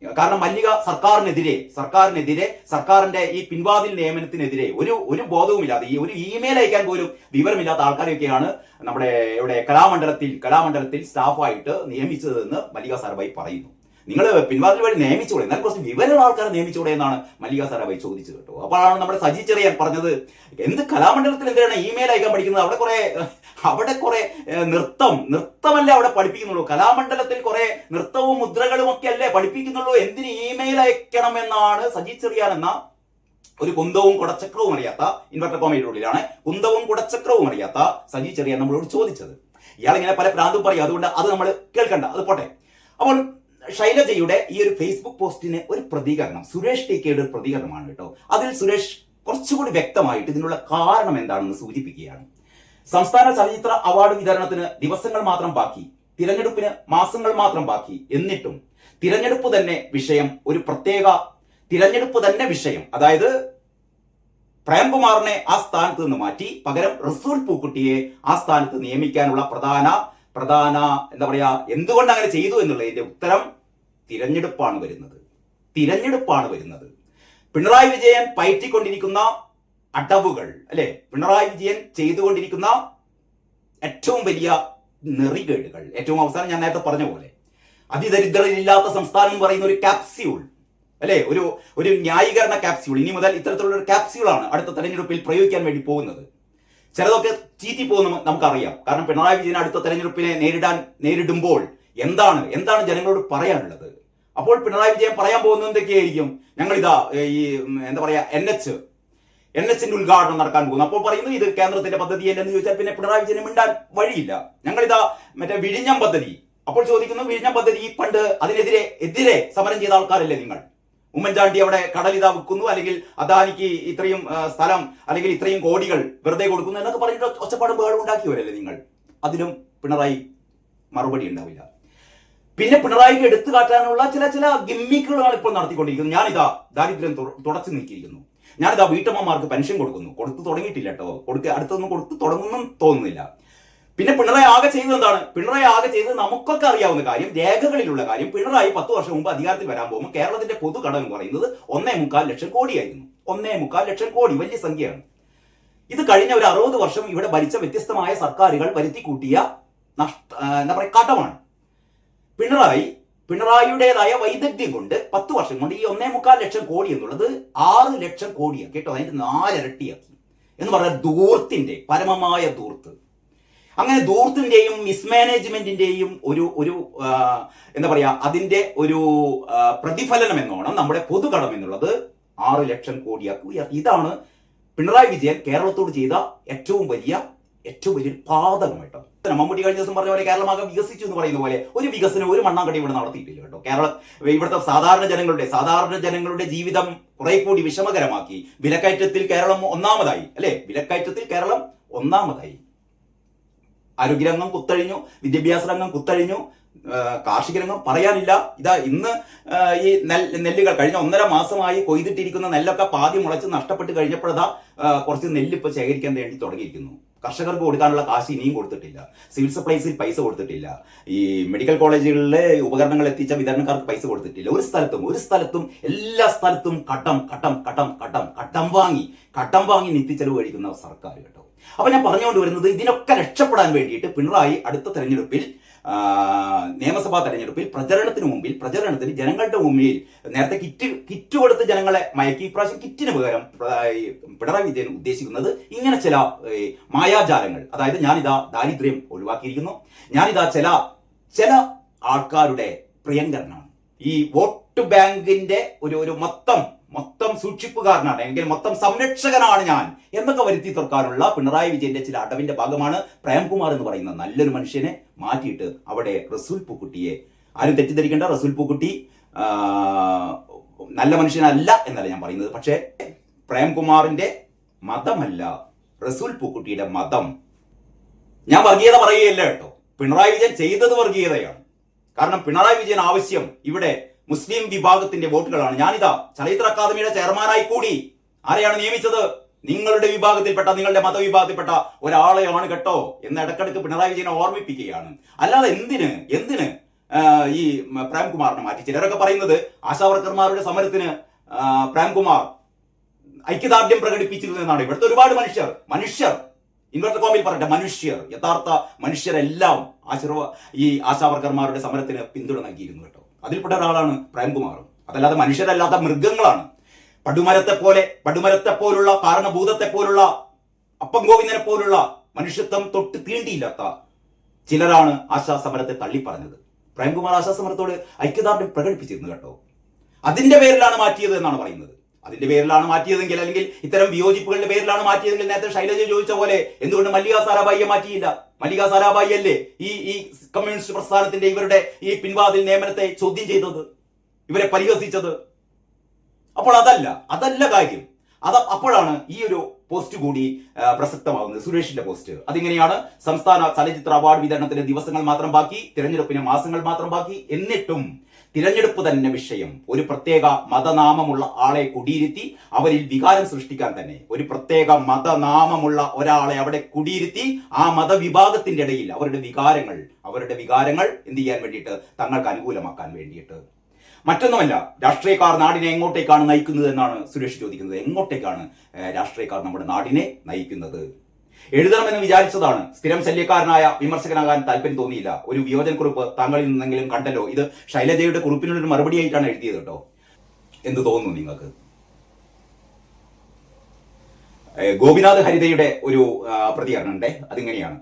കാരണം മല്ലിക സർക്കാരിനെതിരെ സർക്കാരിനെതിരെ സർക്കാരിന്റെ ഈ പിൻവാതിൽ നിയമനത്തിനെതിരെ ഒരു ഒരു ബോധവുമില്ലാതെ ഈ ഒരു ഇമെയിൽ അയക്കാൻ പോലും വിവരമില്ലാത്ത ആൾക്കാരെയൊക്കെയാണ് നമ്മുടെ ഇവിടെ കലാമണ്ഡലത്തിൽ കലാമണ്ഡലത്തിൽ സ്റ്റാഫായിട്ട് നിയമിച്ചതെന്ന് മല്ലിക സാരഭായി പറയുന്നു. നിങ്ങൾ പിൻവാതിൽ വഴി നിയമിച്ചൂടെ? എന്നാൽ കുറച്ച് വിവരമുള്ള ആൾക്കാരെ നിയമിച്ചൂടെ എന്നാണ് മല്ലിക വൈ ചോദിച്ചത് കേട്ടോ. അപ്പോഴാണ് നമ്മുടെ സജി ചെറിയാൻ പറഞ്ഞത്. എന്ത് കലാമണ്ഡലത്തിൽ എന്തിനാണ് ഇമെയിൽ അയക്കാൻ പഠിക്കുന്നത്? അവിടെ കുറെ അവിടെ കുറെ നൃത്തം. നൃത്തമല്ലേ അവിടെ പഠിപ്പിക്കുന്നുള്ളൂ. കലാമണ്ഡലത്തിൽ കുറെ നൃത്തവും മുദ്രകളും ഒക്കെ അല്ലേ പഠിപ്പിക്കുന്നുള്ളൂ. എന്തിന് ഇമെയിൽ അയക്കണം എന്നാണ് സജി ചെറിയാൻ എന്ന ഒരു കുന്തവും കുടച്ചക്രവും അറിയാത്ത ഇൻവെർട്ടർ കോമയുടെ ഉള്ളിലാണ് കുന്തവും കുടച്ചക്രവും അറിയാത്ത സജി ചെറിയാൻ നമ്മളോട് ചോദിച്ചത്. ഇയാൾ ഇങ്ങനെ പല പ്രാന്തും പറയും. അതുകൊണ്ട് അത് നമ്മൾ കേൾക്കണ്ട. അത് പോട്ടെ. അപ്പോൾ ശൈലജയുടെ ഈ ഒരു ഫേസ്ബുക്ക് പോസ്റ്റിന് ഒരു പ്രതികരണം സുരേഷ് ടി കെയുടെ ഒരു പ്രതികരണമാണ് കേട്ടോ. അതിൽ സുരേഷ് കുറച്ചുകൂടി വ്യക്തമായിട്ട് ഇതിനുള്ള കാരണം എന്താണെന്ന് സൂചിപ്പിക്കുകയാണ്. സംസ്ഥാന ചലച്ചിത്ര അവാർഡ് വിതരണത്തിന് ദിവസങ്ങൾ മാത്രം ബാക്കി തിരഞ്ഞെടുപ്പിന് മാസങ്ങൾ മാത്രം ബാക്കി എന്നിട്ടും തിരഞ്ഞെടുപ്പ് തന്നെ വിഷയം ഒരു പ്രത്യേക തിരഞ്ഞെടുപ്പ് തന്നെ വിഷയം. അതായത് പ്രേംകുമാറിനെ ആ സ്ഥാനത്ത് നിന്ന് മാറ്റി പകരം റസൂൽ പൂക്കുട്ടിയെ ആ സ്ഥാനത്ത് നിയമിക്കാനുള്ള പ്രധാന പ്രധാന എന്താ പറയാ എന്തുകൊണ്ട് അങ്ങനെ ചെയ്തു എന്നുള്ളതിന്റെ ഉത്തരം തിരഞ്ഞെടുപ്പാണ് വരുന്നത്. തിരഞ്ഞെടുപ്പാണ് വരുന്നത്. പിണറായി വിജയൻ പയറ്റിക്കൊണ്ടിരിക്കുന്ന അടവുകൾ അല്ലെ? പിണറായി വിജയൻ ചെയ്തുകൊണ്ടിരിക്കുന്ന ഏറ്റവും വലിയ നെറികേടുകൾ. ഏറ്റവും അവസാനം ഞാൻ നേരത്തെ പറഞ്ഞ പോലെ അതിദരിദ്രരില്ലാത്ത സംസ്ഥാനം എന്ന് പറയുന്ന ഒരു കാപ്സ്യൂൾ അല്ലെ? ഒരു ഒരു ന്യായീകരണ കാപ്സ്യൂൾ ഇനി മുതൽ ഇത്തരത്തിലുള്ള ഒരു കാപ്സ്യൂളാണ് അടുത്ത തെരഞ്ഞെടുപ്പിൽ പ്രയോഗിക്കാൻ വേണ്ടി പോകുന്നത്. ചിലതൊക്കെ ചീറ്റി പോകുന്ന നമുക്കറിയാം. കാരണം പിണറായി വിജയൻ അടുത്ത തെരഞ്ഞെടുപ്പിനെ നേരിടാൻ നേരിടുമ്പോൾ എന്താണ്? എന്താണ് ജനങ്ങളോട് പറയാനുള്ളത്? അപ്പോൾ പിണറായി വിജയൻ പറയാൻ പോകുന്നത് എന്തൊക്കെയായിരിക്കും? ഞങ്ങളിതാ ഈ എന്താ പറയാ എൻ എച്ച് എൻ എച്ചിന്റെ ഉദ്ഘാടനം നടക്കാൻ പോകുന്നു. അപ്പോൾ പറയുന്നു ഇത് കേന്ദ്രത്തിന്റെ പദ്ധതിയല്ലെന്ന് ചോദിച്ചാൽ പിന്നെ പിണറായി വിജയന് മിണ്ടാൻ വഴിയില്ല. ഞങ്ങളിതാ മറ്റേ വിഴിഞ്ഞം പദ്ധതി. അപ്പോൾ ചോദിക്കുന്നു വിഴിഞ്ഞം പദ്ധതി പണ്ട് അതിനെതിരെ എതിരെ സമരം ചെയ്ത ആൾക്കാരല്ലേ നിങ്ങൾ? ഉമ്മൻചാണ്ടി അവിടെ കടലിതാ വിൽക്കുന്നു അല്ലെങ്കിൽ അദാനിക്ക് ഇത്രയും സ്ഥലം അല്ലെങ്കിൽ ഇത്രയും കോടികൾ വെറുതെ കൊടുക്കുന്നു എന്നൊക്കെ പറഞ്ഞിട്ട് ഒച്ചപ്പാടും ബഹളം ഉണ്ടാക്കിയവരല്ലേ നിങ്ങൾ? അതിലും പിണറായി മറുപടി ഉണ്ടാവില്ല. പിന്നെ പിണറായിക്ക് എടുത്തു കാട്ടാനുള്ള ചില ചില ഗിമ്മിക്കുകളാണ് ഇപ്പോൾ നടത്തിക്കൊണ്ടിരിക്കുന്നത്. ഞാനിതാ ദാരിദ്ര്യം തുടച്ചു നീക്കിയിരിക്കുന്നു. ഞാനിതാ വീട്ടമ്മമാർക്ക് പെൻഷൻ കൊടുക്കുന്നു. കൊടുത്തു തുടങ്ങിയിട്ടില്ല കേട്ടോ. കൊടുക്കുക അടുത്തൊന്നും കൊടുത്തു തുടങ്ങുന്നും തോന്നുന്നില്ല. പിന്നെ പിണറായി ആകെ ചെയ്തത് എന്താണ്? പിണറായി ആകെ ചെയ്തത് നമുക്കൊക്കെ അറിയാവുന്ന കാര്യം രേഖകളിലുള്ള കാര്യം. പിണറായി പത്ത് വർഷം മുമ്പ് അധികാരത്തിൽ വരാൻ പോകുമ്പോൾ കേരളത്തിന്റെ പൊതു കടം എന്ന് പറയുന്നത് ഒന്നേ മുക്കാൽ ലക്ഷം കോടിയായിരുന്നു. ഒന്നേ മുക്കാൽ ലക്ഷം കോടി വലിയ സംഖ്യയാണ്. ഇത് കഴിഞ്ഞ ഒരു അറുപത് വർഷം ഇവിടെ ഭരിച്ച വ്യത്യസ്തമായ സർക്കാരുകൾ വരുത്തി കൂട്ടിയ നഷ്ട എന്താ പറയുക കടമാണ്. പിണറായി പിണറായിയുടേതായ വൈദഗ്ധ്യം കൊണ്ട് പത്ത് വർഷം കൊണ്ട് ഈ ഒന്നേ മുക്കാൽ ലക്ഷം കോടി എന്നുള്ളത് ആറ് ലക്ഷം കോടിയാണ് കേട്ടോ. അതിന്റെ നാലിരട്ടിയാക്കി. എന്ന് പറഞ്ഞാൽ ദൂർത്തിന്റെ പരമമായ ദൂർത്ത്. അങ്ങനെ ദൂർത്തിന്റെയും മിസ്മാനേജ്മെന്റിന്റെയും ഒരു ഒരു എന്താ പറയാ അതിന്റെ ഒരു പ്രതിഫലനം എന്നോണം നമ്മുടെ പൊതുകടം എന്നുള്ളത് ആറ് ലക്ഷം കോടിയാക്കി ഇതാണ് പിണറായി വിജയൻ കേരളത്തോട് ചെയ്ത ഏറ്റവും വലിയ ഏറ്റവും വലിയൊരു പാതകം കേട്ടോ. മമ്മൂട്ടി കഴിഞ്ഞ ദിവസം പറഞ്ഞ പോലെ കേരളമാകെ വികസിച്ചു എന്ന് പറയുന്ന പോലെ ഒരു വികസനം ഒരു മണ്ണാങ്കടി ഇവിടെ നടത്തിയിട്ടില്ല കേട്ടോ. കേരള ഇവിടുത്തെ സാധാരണ ജനങ്ങളുടെ സാധാരണ ജനങ്ങളുടെ ജീവിതം കുറെ കൂടി വിഷമകരമാക്കി. വിലക്കയറ്റത്തിൽ കേരളം ഒന്നാമതായി. അല്ലെ? വിലക്കയറ്റത്തിൽ കേരളം ഒന്നാമതായി. ആരോഗ്യരംഗം കുത്തഴിഞ്ഞു വിദ്യാഭ്യാസ രംഗം കുത്തഴിഞ്ഞു കാർഷിക രംഗം പറയാനില്ല. ഇതാ ഇന്ന് ഈ നെല്ലുകൾ കഴിഞ്ഞ ഒന്നര മാസമായി കൊയ്തിട്ടിരിക്കുന്ന നെല്ലൊക്കെ പാതി മുളച്ച് നഷ്ടപ്പെട്ട് കഴിഞ്ഞപ്പോഴതാ കുറച്ച് നെല്ല് ശേഖരിക്കാൻ വേണ്ടി തുടങ്ങിയിരിക്കുന്നു. കർഷകർക്ക് കൊടുക്കാനുള്ള കാശ് ഇനിയും കൊടുത്തിട്ടില്ല. സിവിൽ സപ്ലൈസിൽ പൈസ കൊടുത്തിട്ടില്ല. ഈ മെഡിക്കൽ കോളേജുകളിലെ ഉപകരണങ്ങൾ എത്തിച്ച വിതരണക്കാർക്ക് പൈസ കൊടുത്തിട്ടില്ല. ഒരു സ്ഥലത്തും ഒരു സ്ഥലത്തും എല്ലാ സ്ഥലത്തും കട്ടം കട്ടം കട്ടം കട്ടം കട്ടം വാങ്ങി കട്ടം വാങ്ങി നിത്യച്ചെലവ് കഴിക്കുന്ന സർക്കാർ കേട്ടോ. അപ്പൊ ഞാൻ പറഞ്ഞുകൊണ്ട് വരുന്നത് ഇതിനൊക്കെ രക്ഷപ്പെടാൻ വേണ്ടിയിട്ട് പിണറായി അടുത്ത തെരഞ്ഞെടുപ്പിൽ നിയമസഭാ തെരഞ്ഞെടുപ്പിൽ പ്രചരണത്തിന് മുമ്പിൽ പ്രചരണത്തിന് ജനങ്ങളുടെ മുമ്പിൽ നേരത്തെ കിറ്റ് കിറ്റ് കൊടുത്ത് ജനങ്ങളെ മയക്കി ഇപ്രാവശ്യം കിറ്റിന് പകരം പിണറായി വിജയൻ ഉദ്ദേശിക്കുന്നത് ഇങ്ങനെ ചില മായാജാലങ്ങൾ. അതായത് ഞാനിതാ ദാരിദ്ര്യം ഒഴിവാക്കിയിരിക്കുന്നു. ഞാനിതാ ചില ചില ആൾക്കാരുടെ പ്രിയങ്കരനാണ്. ഈ വോട്ട് ബാങ്കിന്റെ ഒരു ഒരു മൊത്തം മൊത്തം സൂക്ഷിപ്പുകാരനാണ്. എങ്കിൽ മൊത്തം സംരക്ഷകനാണ് ഞാൻ എന്നൊക്കെ വരുത്തി തീർക്കാനുള്ള പിണറായി വിജയന്റെ ചില അടവിന്റെ ഭാഗമാണ് പ്രേംകുമാർ എന്ന് പറയുന്ന നല്ലൊരു മനുഷ്യനെ മാറ്റിയിട്ട് അവിടെ റസൂൽ പൂക്കുട്ടിയെ ആരും തെറ്റിദ്ധരിക്കേണ്ട. റസൂൽ പൂക്കുട്ടി നല്ല മനുഷ്യനല്ല എന്നല്ല ഞാൻ പറയുന്നത്. പക്ഷേ പ്രേംകുമാറിന്റെ മതമല്ല റസൂൽ പൂക്കുട്ടിയുടെ മതം. ഞാൻ വർഗീയത പറയുകയല്ല കേട്ടോ. പിണറായി വിജയൻ ചെയ്തത് വർഗീയതയാണ്. കാരണം പിണറായി വിജയൻ ആവശ്യം ഇവിടെ മുസ്ലിം വിഭാഗത്തിന്റെ വോട്ടുകളാണ്. ഞാനിതാ ചലച്ചിത്ര അക്കാദമിയുടെ ചെയർമാനായി കൂടി ആരെയാണ് നിയമിച്ചത്? നിങ്ങളുടെ വിഭാഗത്തിൽപ്പെട്ട നിങ്ങളുടെ മതവിഭാഗത്തിൽപ്പെട്ട ഒരാളെയാണ് കേട്ടോ എന്ന് ഇടക്കിടക്ക് പിണറായി വിജയനെ ഓർമ്മിപ്പിക്കുകയാണ്. അല്ലാതെ എന്തിന് എന്തിന് ഈ പ്രേംകുമാറിനെ മാറ്റി? ചിലരൊക്കെ പറയുന്നത് ആശാവർക്കർമാരുടെ സമരത്തിന് പ്രേംകുമാർ ഐക്യദാർഢ്യം പ്രകടിപ്പിച്ചിരുന്നു എന്നാണ്. ഇവിടുത്തെ ഒരുപാട് മനുഷ്യർ മനുഷ്യർ ഇൻവെർട്ടർ കോമിൽ പറയട്ടെ മനുഷ്യർ യഥാർത്ഥ മനുഷ്യരെല്ലാം ആശീർവ ഈ ആശാവർക്കർമാരുടെ സമരത്തിന് പിന്തുണ നൽകിയിരുന്നു കേട്ടോ. അതിൽപ്പെട്ട ഒരാളാണ് പ്രേംകുമാർ അതല്ലാതെ മനുഷ്യരല്ലാത്ത മൃഗങ്ങളാണ്. പടുമരത്തെ പോലെ പടുമരത്തെ പോലുള്ള കാരണഭൂതത്തെ പോലുള്ള അപ്പം ഗോവിന്ദനെ പോലുള്ള മനുഷ്യത്വം തൊട്ട് തീണ്ടിയില്ലാത്ത ചിലരാണ് ആശാ സമരത്തെ തള്ളിപ്പറഞ്ഞത്. പ്രേംകുമാർ ആശാ സമരത്തോട് ഐക്യദാർഢ്യം പ്രകടിപ്പിച്ചിരുന്നു കേട്ടോ. അതിന്റെ പേരിലാണ് മാറ്റിയത് എന്നാണ് പറയുന്നത്. അതിന്റെ പേരിലാണ് മാറ്റിയതെങ്കിൽ അല്ലെങ്കിൽ ഇത്തരം വിയോജിപ്പുകളുടെ പേരിലാണ് മാറ്റിയതെങ്കിൽ നേരത്തെ ശൈലജ ചോദിച്ച പോലെ എന്തുകൊണ്ട് മല്ലിക സാരാഭായിയെ മാറ്റിയില്ല? മല്ലിക സാരാഭായി അല്ലേ ഈ ഈ കമ്മ്യൂണിസ്റ്റ് പ്രസ്ഥാനത്തിന്റെ ഇവരുടെ ഈ പിൻവാതിൽ നിയമനത്തെ ചോദ്യം ചെയ്തത്? ഇവരെ പരിഹസിച്ചത്? അപ്പോൾ അതല്ല അതല്ല കാര്യം. അത് അപ്പോഴാണ് ഈ ഒരു പോസ്റ്റ് കൂടി പ്രസക്തമാകുന്നത്. സുരേഷിന്റെ പോസ്റ്റ്. അതിങ്ങനെയാണ് സംസ്ഥാന ചലച്ചിത്ര അവാർഡ് വിതരണത്തിന് ദിവസങ്ങൾ മാത്രം ബാക്കി തിരഞ്ഞെടുപ്പിന് മാസങ്ങൾ മാത്രം ബാക്കി. എന്നിട്ടും തിരഞ്ഞെടുപ്പ് തന്നെ വിഷയം. ഒരു പ്രത്യേക മതനാമമുള്ള ആളെ കുടിയിരുത്തി അവരിൽ വികാരം സൃഷ്ടിക്കാൻ തന്നെ. ഒരു പ്രത്യേക മതനാമമുള്ള ഒരാളെ അവിടെ കുടിയിരുത്തി ആ മതവിഭാഗത്തിന്റെ ഇടയിൽ അവരുടെ വികാരങ്ങൾ അവരുടെ വികാരങ്ങൾ എന്ത് ചെയ്യാൻ വേണ്ടിയിട്ട് തങ്ങൾക്ക് അനുകൂലമാക്കാൻ വേണ്ടിയിട്ട്. മറ്റൊന്നുമല്ല രാഷ്ട്രീയക്കാർ നാടിനെ എങ്ങോട്ടേക്കാണ് നയിക്കുന്നത് എന്നാണ് സുരേഷ് ചോദിക്കുന്നത്. എങ്ങോട്ടേക്കാണ് രാഷ്ട്രീയക്കാർ നമ്മുടെ നാടിനെ നയിക്കുന്നത്? എഴുതണമെന്ന് വിചാരിച്ചതാണ്. സ്ഥിരം ശല്യക്കാരനായ വിമർശകനാകാൻ താല്പര്യം തോന്നിയില്ല. ഒരു വിയോജനക്കുറിപ്പ് താങ്കളിൽ നിന്നെങ്കിലും കണ്ടല്ലോ. ഇത് ശൈലജയുടെ കുറിപ്പിനൊരു മറുപടിയായിട്ടാണ് എഴുതിയത് കേട്ടോ. എന്ത് തോന്നുന്നു നിങ്ങൾക്ക്? ഗോപിനാഥ് ഹരിതയുടെ ഒരു പ്രതികരണം ഉണ്ടേ? അതിങ്ങനെയാണ്.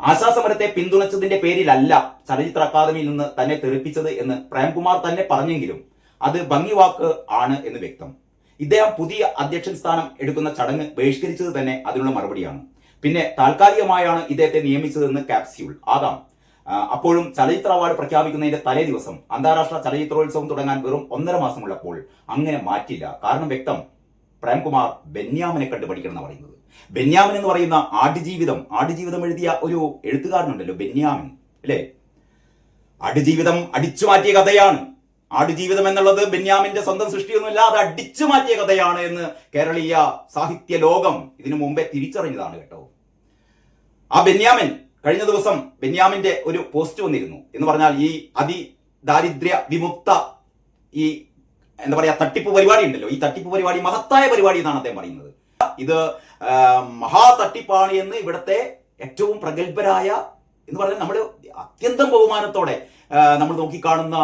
ആശാസമരത്തെ പിന്തുണച്ചതിന്റെ പേരിലല്ല ചലച്ചിത്ര അക്കാദമിയിൽ നിന്ന് തന്നെ തെറിപ്പിച്ചത് എന്ന് പ്രേംകുമാർ തന്നെ പറഞ്ഞെങ്കിലും അത് ഭംഗിവാക്ക് ആണ് എന്ന് വ്യക്തം. ഇദ്ദേഹം പുതിയ അധ്യക്ഷൻ സ്ഥാനം എടുക്കുന്ന ചടങ്ങ് ബഹിഷ്കരിച്ചത് തന്നെ അതിനുള്ള മറുപടിയാണ്. പിന്നെ താൽക്കാലികമായാണ് ഇദ്ദേഹത്തെ നിയമിച്ചതെന്ന് കാപ്സ്യൂൾ ആകാം അപ്പോഴും ചലച്ചിത്ര അവാർഡ് പ്രഖ്യാപിക്കുന്നതിന്റെ തലേ ദിവസം അന്താരാഷ്ട്ര ചലച്ചിത്രോത്സവം തുടങ്ങാൻ വെറും ഒന്നര മാസമുള്ളപ്പോൾ അങ്ങനെ മാറ്റില്ല. കാരണം വ്യക്തം. പ്രേംകുമാർ ബെന്യാമിനെ കണ്ട് പഠിക്കണം എന്ന് പറയുന്നത്. ബെന്യാമിൻ എന്ന് പറയുന്ന ആടുജീവിതം. ആടുജീവിതം എഴുതിയ ഒരു എഴുത്തുകാരനുണ്ടല്ലോ ബെന്യാമൻ. അല്ലേ? ആടുജീവിതം അടിച്ചു മാറ്റിയ കഥയാണ്. ആടുജീവിതം എന്നുള്ളത് ബെന്യാമിന്റെ സ്വന്തം സൃഷ്ടിയൊന്നുമില്ല അത് അടിച്ചു മാറ്റിയ കഥയാണ് എന്ന് കേരളീയ സാഹിത്യ ലോകം ഇതിനു മുമ്പേ തിരിച്ചറിഞ്ഞതാണ് കേട്ടോ. ആ ബെന്യാമിൻ കഴിഞ്ഞ ദിവസം ബെന്യാമിന്റെ ഒരു പോസ്റ്റ് വന്നിരുന്നു. എന്ന് പറഞ്ഞാൽ ഈ അതി ദാരിദ്ര്യ വിമുക്ത ഈ എന്താ പറയാ തട്ടിപ്പ് പരിപാടി ഉണ്ടല്ലോ. ഈ തട്ടിപ്പ് പരിപാടി മഹത്തായ പരിപാടി എന്നാണ് അദ്ദേഹം പറയുന്നത്. ഇത് മഹാ തട്ടിപ്പാണ് എന്ന് ഇവിടുത്തെ ഏറ്റവും പ്രഗത്ഭരായ എന്ന് പറഞ്ഞാൽ നമ്മൾ അത്യന്തം ബഹുമാനത്തോടെ നമ്മൾ നോക്കിക്കാണുന്ന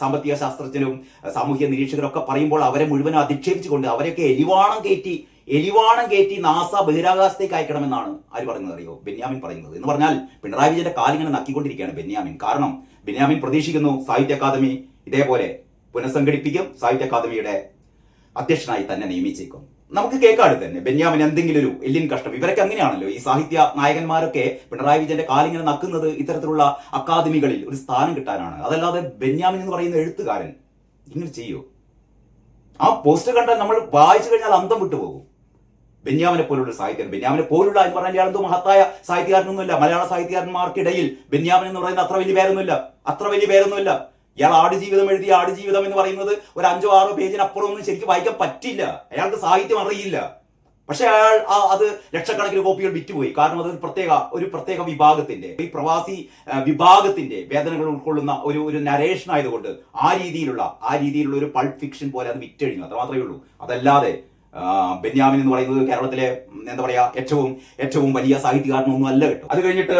സാമ്പത്തിക ശാസ്ത്രജ്ഞരും സാമൂഹ്യ നിരീക്ഷകരൊക്കെ പറയുമ്പോൾ അവരെ മുഴുവൻ അധിക്ഷേപിച്ചുകൊണ്ട് അവരെയൊക്കെ എരിവാണം കയറ്റി എലിവാണം കയറ്റി നാസ ബഹിരാകാശത്തേക്ക് അയക്കണമെന്നാണ് ആര് പറയുന്നത് അറിയോ? ബെന്യാമിൻ പറയുന്നത്. എന്ന് പറഞ്ഞാൽ പിണറായി വിജയന്റെ കാലിങ്ങനെ നക്കിക്കൊണ്ടിരിക്കുകയാണ് ബെന്യാമിൻ. കാരണം ബെന്യാമിൻ പ്രതീക്ഷിക്കുന്നു സാഹിത്യ അക്കാദമി ഇതേപോലെ പുനഃസംഘടിപ്പിക്കും സാഹിത്യ അക്കാദമിയുടെ അധ്യക്ഷനായി തന്നെ നിയമിച്ചേക്കും. നമുക്ക് കേൾക്കാട് തന്നെ ബെന്യാമിൻ എന്തെങ്കിലും ഒരു എല്ലിൻ കഷ്ടം. ഇവരൊക്കെ അങ്ങനെയാണല്ലോ. ഈ സാഹിത്യ നായകന്മാരൊക്കെ പിണറായി വിജയന്റെ കാലിങ്ങനെ നക്കുന്നത് ഇത്തരത്തിലുള്ള അക്കാദമികളിൽ ഒരു സ്ഥാനം കിട്ടാനാണ്. അതല്ലാതെ ബെന്യാമിൻ എന്ന് പറയുന്ന എഴുത്തുകാരൻ ഇങ്ങനെ ചെയ്യൂ? ആ പോസ്റ്റ് കണ്ടാൽ നമ്മൾ വായിച്ചു കഴിഞ്ഞാൽ അന്തം വിട്ടുപോകും. ബെന്യാമിനെ പോലുള്ള സാഹിത്യം ബെന്യാമിനെ പോലുള്ള എന്ന് പറഞ്ഞാൽ എന്തോ മഹത്തായ സാഹിത്യകാരനൊന്നുമില്ല. മലയാള സാഹിത്യകാരന്മാർക്കിടയിൽ ബെന്യാമിൻ എന്ന് പറയുന്ന അത്ര വലിയ പേരൊന്നുമില്ല. അത്ര വലിയ പേരൊന്നുമില്ല. ഇയാൾ ആടുജീവിതം എഴുതിയ ആടുജീവിതം എന്ന് പറയുന്നത് ഒരു അഞ്ചോ ആറോ പേജിനപ്പുറം ഒന്നും ശരിക്കും വായിക്കാൻ പറ്റില്ല. അയാൾക്ക് സാഹിത്യം അറിയില്ല. പക്ഷെ അയാൾ ആ അത് ലക്ഷക്കണക്കിന് കോപ്പികൾ വിറ്റുപോയി. കാരണം അത് പ്രത്യേക ഒരു പ്രത്യേക വിഭാഗത്തിന്റെ ഈ പ്രവാസി വിഭാഗത്തിന്റെ വേദനകൾ ഉൾക്കൊള്ളുന്ന ഒരു ഒരു നരേഷൻ ആയതുകൊണ്ട് ആ രീതിയിലുള്ള ആ രീതിയിലുള്ള ഒരു പൾപ്പ് ഫിക്ഷൻ പോലെ അത് വിറ്റഴിഞ്ഞു. അത് മാത്രമേ ഉള്ളൂ. അതല്ലാതെ ബെന്യാമിൻ എന്ന് പറയുന്നത് കേരളത്തിലെ എന്താ പറയാ ഏറ്റവും ഏറ്റവും വലിയ സാഹിത്യകാരനൊന്നും അല്ല കേട്ടോ. അത് കഴിഞ്ഞിട്ട്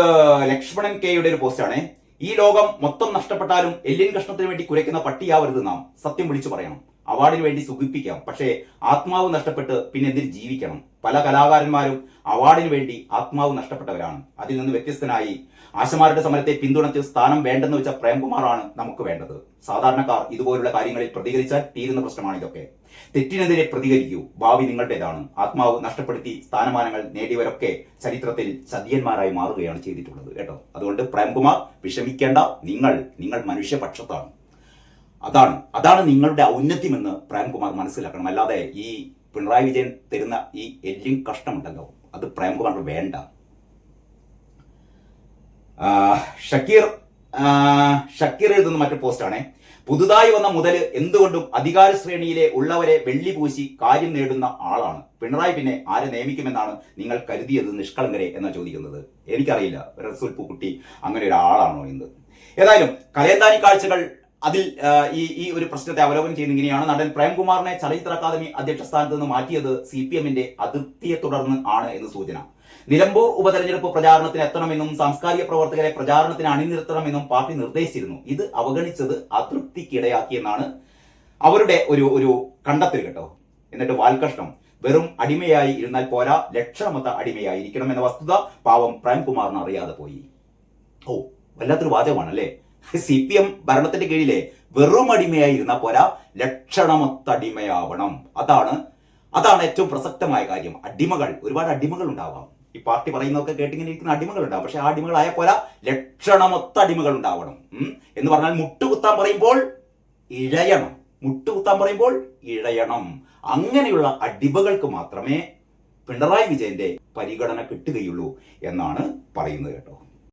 ലക്ഷ്മണൻ കെയുടെ ഒരു പോസ്റ്റാണ് ഈ ലോകം മൊത്തം നഷ്ടപ്പെട്ടാലും എല്ലിൻ കഷ്ണത്തിന് വേണ്ടി കുരയ്ക്കുന്ന പട്ടിയാവരുത് നാം. സത്യം വിളിച്ചു പറയണം. അവാർഡിന് വേണ്ടി സുഖിപ്പിക്കാം. പക്ഷേ ആത്മാവ് നഷ്ടപ്പെട്ട് പിന്നെ എന്തിന് ജീവിക്കണം? പല കലാകാരന്മാരും അവാർഡിന് വേണ്ടി ആത്മാവ് നഷ്ടപ്പെട്ടവരാണ്. അതിൽ നിന്ന് വ്യത്യസ്തനായി ആശമാരുടെ സമരത്തെ പിന്തുണച്ച് സ്ഥാനം വേണ്ടെന്ന് വെച്ച പ്രേംകുമാറാണ് നമുക്ക് വേണ്ടത്. സാധാരണക്കാർ ഇതുപോലുള്ള കാര്യങ്ങളിൽ പ്രതികരിച്ചാൽ തീരുന്ന പ്രശ്നമാണ് ഇതൊക്കെ. തെറ്റിനെതിരെ പ്രതികരിക്കൂ. ഭാവി നിങ്ങളുടേതാണ്. ആത്മാവ് നഷ്ടപ്പെടുത്തി സ്ഥാനമാനങ്ങൾ നേടിയവരൊക്കെ ചരിത്രത്തിൽ ചതിയന്മാരായി മാറുകയാണ് ചെയ്തിട്ടുള്ളത് കേട്ടോ. അതുകൊണ്ട് പ്രേംകുമാർ വിഷമിക്കേണ്ട. നിങ്ങൾ നിങ്ങൾ മനുഷ്യപക്ഷത്താണ്. അതാണ് അതാണ് നിങ്ങളുടെ ഔന്നത്യമെന്ന് പ്രേംകുമാർ മനസ്സിലാക്കണം. അല്ലാതെ ഈ പിണറായി വിജയൻ തരുന്ന ഈ എല്ലിൻ കഷ്ടമുണ്ടല്ലോ അത് പ്രേംകുമാർ വേണ്ട. ഷക്കീർ ഷക്കീർ എഴുതുന്ന മറ്റു പോസ്റ്റാണ് പുതുതായി വന്ന മുതൽ എന്തുകൊണ്ടും അധികാര ശ്രേണിയിലെ ഉള്ളവരെ വെള്ളി പൂശി കാര്യം നേടുന്ന ആളാണ്. പിണറായി പിന്നെ ആരെ നിയമിക്കുമെന്നാണ് നിങ്ങൾ കരുതിയത് നിഷ്കളങ്കരെ എന്നാ ചോദിക്കുന്നത്. എനിക്കറിയില്ല റസൂൽ പൂക്കുട്ടി അങ്ങനെ ഒരാളാണോ എന്ന്. ഏതായാലും കലയന്താനി കാഴ്ചകൾ അതിൽ ഈ ഈ ഒരു പ്രശ്നത്തെ അവലോകനം ചെയ്യുന്ന ഇങ്ങനെയാണ്. നടൻ പ്രേംകുമാറിനെ ചലച്ചിത്ര അക്കാദമി അധ്യക്ഷ സ്ഥാനത്ത് നിന്ന് മാറ്റിയത് സി പി എമ്മിന്റെ അതിർത്തിയെ തുടർന്ന് ആണ് എന്ന് സൂചന. നിലമ്പൂർ ഉപതെരഞ്ഞെടുപ്പ് പ്രചാരണത്തിന് എത്തണമെന്നും സാംസ്കാരിക പ്രവർത്തകരെ പ്രചാരണത്തിന് അണിനിരത്തണമെന്നും പാർട്ടി നിർദ്ദേശിച്ചിരുന്നു. ഇത് അവഗണിച്ചത് അതൃപ്തിക്കിടയാക്കിയെന്നാണ് അവരുടെ ഒരു ഒരു കണ്ടെത്തൽ കേട്ടോ. എന്നിട്ട് വാൽകഷ്ണം വെറും അടിമയായി ഇരുന്നാൽ പോരാ ലക്ഷണമൊത്ത അടിമയായിരിക്കണം എന്ന വസ്തുത പാവം പ്രേംകുമാറിന് അറിയാതെ പോയി. ഓ വല്ലാത്തൊരു വാചകമാണല്ലേ? സി പി എം ഭരണത്തിന്റെ കീഴിലെ വെറും അടിമയായി ഇരുന്നാൽ പോരാ ലക്ഷണമൊത്തടിമയാവണം അതാണ് അതാണ് ഏറ്റവും പ്രസക്തമായ കാര്യം. അടിമകൾ ഒരുപാട് അടിമകൾ ഉണ്ടാവാം ഈ പാർട്ടി പറയുന്നതൊക്കെ കേട്ടിങ്ങനെ ഇരിക്കുന്ന അടിമകൾ ഉണ്ടാവും പക്ഷെ ആ അടിമകളായ പോല ലക്ഷണമൊത്ത അടിമകൾ ഉണ്ടാവണം. എന്ന് പറഞ്ഞാൽ മുട്ടുകുത്താൻ പറയുമ്പോൾ ഇഴയണം. മുട്ടുകുത്താൻ പറയുമ്പോൾ ഇഴയണം. അങ്ങനെയുള്ള അടിമകൾക്ക് മാത്രമേ പിണറായി വിജയന്റെ പരിഗണന കിട്ടുകയുള്ളൂ എന്നാണ് പറയുന്നത് കേട്ടോ.